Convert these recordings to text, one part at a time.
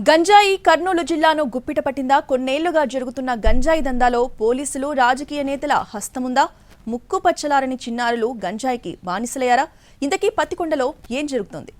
గంజాయి కర్నూలు జిల్లాను గుప్పిట పట్టిందా? కొన్నేళ్ళుగా జరుగుతున్న గంజాయి దందాలో పోలీసులు రాజకీయ నేతల హస్తముందా? ముక్కు పచ్చలారని చిన్నారులు గంజాయికి బానిసలయ్యారా? ఇంతకీ పత్తికొండలో ఏం జరుగుతోంది?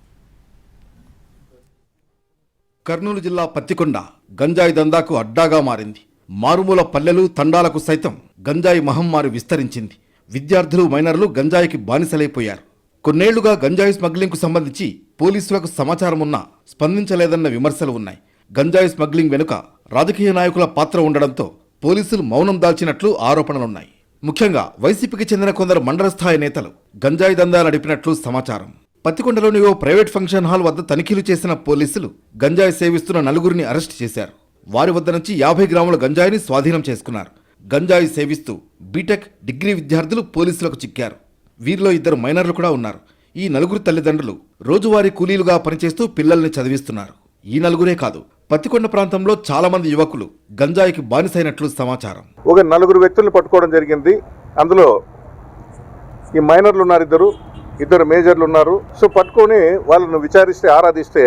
కర్నూలు జిల్లా పత్తికొండ గంజాయి దందాకు అడ్డాగా మారింది. మారుమూల పల్లెలు తండాలకు సైతం గంజాయి మహమ్మారి విస్తరించింది. విద్యార్థులు మైనర్లు గంజాయికి బానిసలైపోయారు. కొన్నేళ్ళుగా గంజాయి స్మగ్లింగ్కు సంబంధించి పోలీసులకు సమాచారం ఉన్నా స్పందించలేదన్న విమర్శలు ఉన్నాయి. గంజాయి స్మగ్లింగ్ వెనుక రాజకీయ నాయకుల పాత్ర ఉండడంతో పోలీసులు మౌనం దాల్చినట్లు ఆరోపణలున్నాయి. ముఖ్యంగా వైసీపీకి చెందిన కొందరు మండల స్థాయి నేతలు గంజాయి దందా నడిపినట్లు సమాచారం. పత్తికొండలోని ఓ ప్రైవేట్ ఫంక్షన్ హాల్ వద్ద తనిఖీలు చేసిన పోలీసులు గంజాయి సేవిస్తున్న నలుగురిని అరెస్ట్ చేశారు. వారి వద్ద నుంచి యాభై గ్రాముల గంజాయిని స్వాధీనం చేసుకున్నారు. గంజాయి సేవిస్తూ బీటెక్ డిగ్రీ విద్యార్థులు పోలీసులకు చిక్కారు. వీరిలో ఇద్దరు మైనర్లు కూడా ఉన్నారు. ఈ నలుగురు తల్లిదండ్రులు రోజువారీ కూలీలుగా పనిచేస్తూ పిల్లల్ని చదివిస్తున్నారు. ఈ నలుగురే కాదు పత్తికొండ ప్రాంతంలో చాలా మంది యువకులు గంజాయికి బానిసైనట్లు సమాచారం. ఒక నలుగురు వ్యక్తులను పట్టుకోవడం జరిగింది. అందులో ఈ మైనర్లు ఉన్నారు ఇద్దరు ఇద్దరు మేజర్లు ఉన్నారు. సో పట్టుకొని వాళ్ళను విచారిస్తే ఆరాధిస్తే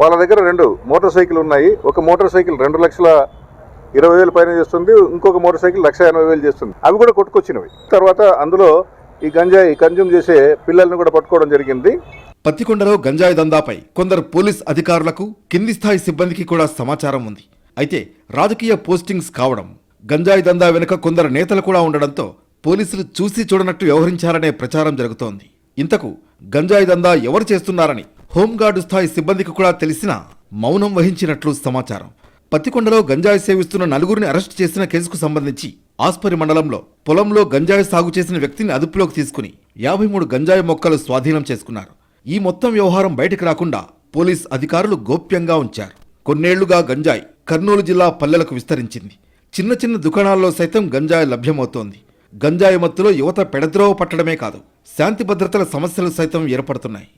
వాళ్ళ దగ్గర రెండు మోటార్ సైకిల్ ఉన్నాయి. ఒక మోటార్ సైకిల్ రెండు లక్షల ఇరవై వేలు పైన చేస్తుంది. ఇంకొక మోటార్ సైకిల్ లక్ష ఎనభై వేలు చేస్తుంది. అవి కూడా కొట్టుకొచ్చినవి. తర్వాత అందులో ఈ గంజాయి కన్జ్యూమ్ చేసే పిల్లల్ని కూడా పట్టుకోవడం జరిగింది. పత్తికొండలో గంజాయి దందాపై కొందరు పోలీస్ అధికారులకు కింది స్థాయి సిబ్బందికి కూడా సమాచారం ఉంది. అయితే రాజకీయ పోస్టింగ్స్ కావడం గంజాయి దందా వెనుక కొందరు నేతలు కూడా ఉండడంతో పోలీసులు చూసి చూడనట్టు వ్యవహరించారనే ప్రచారం జరుగుతోంది. ఇంతకు గంజాయి దందా ఎవరు చేస్తున్నారని హోంగార్డు స్థాయి సిబ్బందికి కూడా తెలిసినా మౌనం వహించినట్లు సమాచారం. పత్తికొండలో గంజాయి సేవిస్తున్న నలుగురిని అరెస్ట్ చేసిన కేసుకు సంబంధించి ఆస్పరి మండలంలో పొలంలో గంజాయి సాగు చేసిన వ్యక్తిని అదుపులోకి తీసుకుని యాభై మూడు గంజాయి మొక్కలు స్వాధీనం చేసుకున్నారు. ఈ మొత్తం వ్యవహారం బయటకు రాకుండా పోలీస్ అధికారులు గోప్యంగా ఉంచారు. కొన్నేళ్ళుగా గంజాయి కర్నూలు జిల్లా పల్లెలకు విస్తరించింది. చిన్న చిన్న దుకాణాల్లో సైతం గంజాయి లభ్యమవుతోంది. గంజాయి మత్తులో యువత పెడద్రోవ పట్టడమే కాదు శాంతి భద్రతల సమస్యలు సైతం ఏర్పడుతున్నాయి.